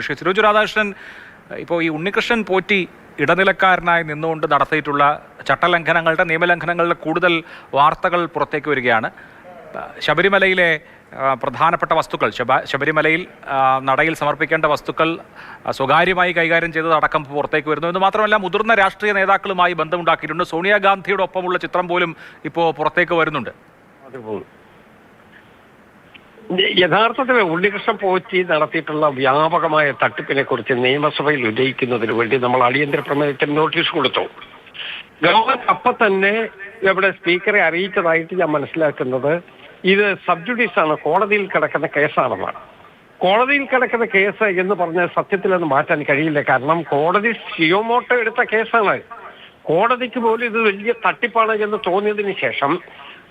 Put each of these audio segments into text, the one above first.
ശ്രീ സിരോജ് രാധാകൃഷ്ണൻ ഇപ്പോൾ ഈ ഉണ്ണികൃഷ്ണൻ പോറ്റി ഇടനിലക്കാരനായി നിന്നുകൊണ്ട് നടത്തിയിട്ടുള്ള ചട്ടലംഘനങ്ങളുടെ നിയമലംഘനങ്ങളുടെ കൂടുതൽ വാർത്തകൾ പുറത്തേക്ക് വരികയാണ്. ശബരിമലയിലെ പ്രധാനപ്പെട്ട വസ്തുക്കൾ ശബ- ശബരിമലയിൽ നടയിൽ സമർപ്പിക്കേണ്ട വസ്തുക്കൾ സ്വകാര്യമായി കൈകാര്യം ചെയ്തത് അടക്കം പുറത്തേക്ക് വരുന്നു. എന്ന് മാത്രമല്ല മുതിർന്ന രാഷ്ട്രീയ നേതാക്കളുമായി ബന്ധമുണ്ടാക്കിയിട്ടുണ്ട്. സോണിയാഗാന്ധിയുടെ ഒപ്പമുള്ള ചിത്രം പോലും ഇപ്പോൾ പുറത്തേക്ക് വരുന്നുണ്ട്. യഥാർത്ഥത്തിൽ ഉണ്ണികൃഷ്ണൻ പോറ്റി നടത്തിയിട്ടുള്ള വ്യാപകമായ തട്ടിപ്പിനെ കുറിച്ച് നിയമസഭയിൽ ഉന്നയിക്കുന്നതിന് വേണ്ടി നമ്മൾ അടിയന്തര പ്രമേയത്തിന് നോട്ടീസ് കൊടുത്തു. ഗവൺമെന്റ് അപ്പൊ തന്നെ ഇവിടെ സ്പീക്കറെ അറിയിച്ചതായിട്ട് ഞാൻ മനസ്സിലാക്കുന്നത് ഇത് സബ്ജുഡീസ് ആണ് കോടതിയിൽ കിടക്കുന്ന കേസാണെന്നാണ്. കോടതിയിൽ കിടക്കുന്ന കേസ് എന്ന് പറഞ്ഞാൽ സത്യത്തിൽ അത് മാറ്റാൻ കഴിയില്ല. കാരണം കോടതി ഷിയോമോട്ടോ എടുത്ത കേസാണ്. കോടതിക്ക് പോലും ഇത് വലിയ തട്ടിപ്പാണ് എന്ന് തോന്നിയതിന് ശേഷം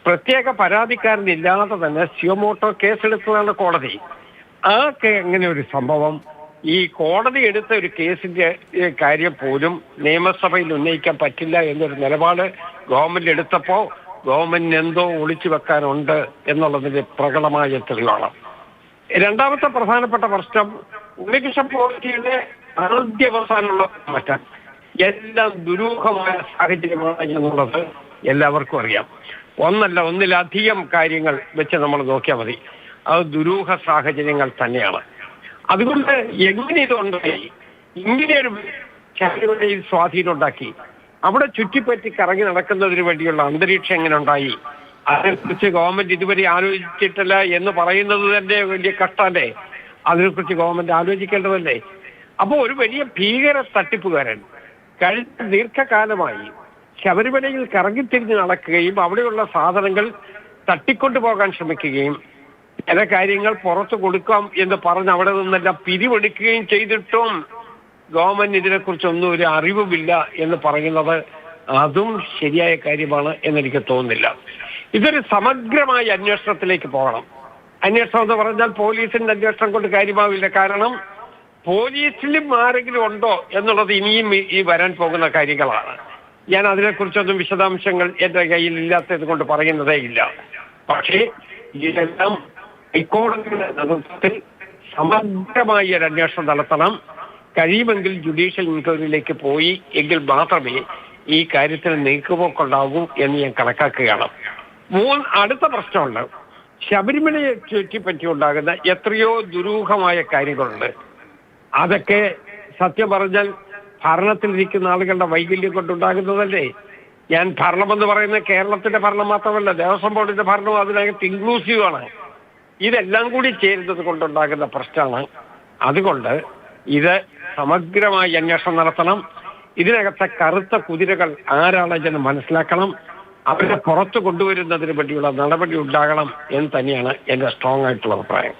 പ്രത്യേക പരാതിക്കാരനില്ലാതെ തന്നെ സിയോമോട്ടോ കേസെടുത്തതാണ് കോടതി. ആ അങ്ങനെ ഒരു സംഭവം? ഈ കോടതി എടുത്ത ഒരു കേസിന്റെ കാര്യം പോലും നിയമസഭയിൽ ഉന്നയിക്കാൻ പറ്റില്ല എന്നൊരു നിലപാട് ഗവൺമെന്റ് എടുത്തപ്പോ ഗവൺമെന്റിന് എന്തോ ഒളിച്ചു വെക്കാനുണ്ട് എന്നുള്ളതിന്റെ പ്രകടമായ തെളിവാണ്. രണ്ടാമത്തെ പ്രധാനപ്പെട്ട പ്രശ്നം ഉണ്ണികൃഷ്ണൻ പോളിറ്റിയുടെ ആദ്യ അവസാനമുള്ള മാറ്റം. എല്ലാം ദുരൂഹമായ സാഹചര്യമാണ് എന്നുള്ളത് എല്ലാവർക്കും അറിയാം. ഒന്നല്ല ഒന്നിലധികം കാര്യങ്ങൾ വെച്ച് നമ്മൾ നോക്കിയാൽ മതി. അത് ദുരൂഹ സാഹചര്യങ്ങൾ തന്നെയാണ്. അതുകൊണ്ട് എങ്ങനെ ഇതുണ്ടായി? ഇങ്ങനെയൊരു ശബരിമലയിൽ സ്വാധീനം ഉണ്ടാക്കി അവിടെ ചുറ്റിപ്പറ്റി കറങ്ങി നടക്കുന്നതിന് വേണ്ടിയുള്ള അന്തരീക്ഷം എങ്ങനെ ഉണ്ടായി അതിനെക്കുറിച്ച് ഗവൺമെന്റ് ഇതുവരെ ആലോചിച്ചിട്ടില്ല എന്ന് പറയുന്നത് തന്നെ വലിയ കഷ്ടല്ലേ? അതിനെക്കുറിച്ച് ഗവൺമെന്റ് ആലോചിക്കേണ്ടതല്ലേ? അപ്പോൾ ഒരു വലിയ ഭീകര തട്ടിപ്പുകാരൻ കഴിഞ്ഞ ദീർഘകാലമായി ശബരിമലയിൽ കറങ്ങിത്തിരിഞ്ഞ് നടക്കുകയും അവിടെയുള്ള സാധനങ്ങൾ തട്ടിക്കൊണ്ടു പോകാൻ ശ്രമിക്കുകയും ചില കാര്യങ്ങൾ പുറത്തു കൊടുക്കാം എന്ന് പറഞ്ഞ് അവിടെ നിന്നെല്ലാം പിരിവെടുക്കുകയും ചെയ്തിട്ടും ഗവൺമെന്റ് ഇതിനെക്കുറിച്ചൊന്നും ഒരു അറിവുമില്ല എന്ന് പറയുന്നത് അതും ശരിയായ കാര്യമാണ് എന്നെനിക്ക് തോന്നുന്നില്ല. ഇതൊരു സമഗ്രമായ അന്വേഷണത്തിലേക്ക് പോകണം. അന്വേഷണം എന്ന് പറഞ്ഞാൽ പോലീസിന്റെ അന്വേഷണം കൊണ്ട് കാര്യമാവില്ല. കാരണം പോലീസിലും ആരെങ്കിലും ഉണ്ടോ എന്നുള്ളത് ഇനിയും ഈ- വരാൻ പോകുന്ന കാര്യങ്ങളാണ്. ഞാൻ അതിനെക്കുറിച്ചൊന്നും വിശദാംശങ്ങൾ എന്റെ കയ്യിൽ ഇല്ലാത്തത് കൊണ്ട് പറയുന്നതേ ഇല്ല. പക്ഷേ ഇതെല്ലാം ഹൈക്കോടതിയുടെ നേതൃത്വത്തിൽ സമഗ്രമായി ഒരു അന്വേഷണം നടത്തണം. കഴിയുമെങ്കിൽ ജുഡീഷ്യൽ ഇൻക്വയറിയിലേക്ക് പോയി എങ്കിൽ മാത്രമേ ഈ കാര്യത്തിന് നീക്കുപോക്കുണ്ടാകൂ എന്ന് ഞാൻ കണക്കാക്കുകയാണ്. മൂന്ന് അടുത്ത പ്രശ്നമുണ്ട്. ശബരിമലയെ ചുറ്റിപ്പറ്റി ഉണ്ടാകുന്ന എത്രയോ ദുരൂഹമായ കാര്യങ്ങളുണ്ട്. അതൊക്കെ സത്യം പറഞ്ഞാൽ ഭരണത്തിലിരിക്കുന്ന ആളുകളുടെ വൈകല്യം കൊണ്ടുണ്ടാകുന്നതല്ലേ? ഞാൻ ഭരണമെന്ന് പറയുന്ന കേരളത്തിന്റെ ഭരണം മാത്രമല്ല ദേവസ്വം ബോർഡിന്റെ ഭരണവും അതിനകത്ത് ഇൻക്ലൂസീവ് ആണ്. ഇതെല്ലാം കൂടി ചേരുന്നത് കൊണ്ടുണ്ടാകുന്ന പ്രശ്നമാണ്. അതുകൊണ്ട് ഇത് സമഗ്രമായി അന്വേഷണം നടത്തണം. ഇതിനകത്തെ കറുത്ത കുതിരകൾ ആരാണെന്ന് മനസ്സിലാക്കണം. അവരെ പുറത്തു കൊണ്ടുവരുന്നതിന് വേണ്ടിയുള്ള നടപടി ഉണ്ടാകണം എന്ന് തന്നെയാണ് എന്റെ സ്ട്രോങ് ആയിട്ടുള്ള അഭിപ്രായം.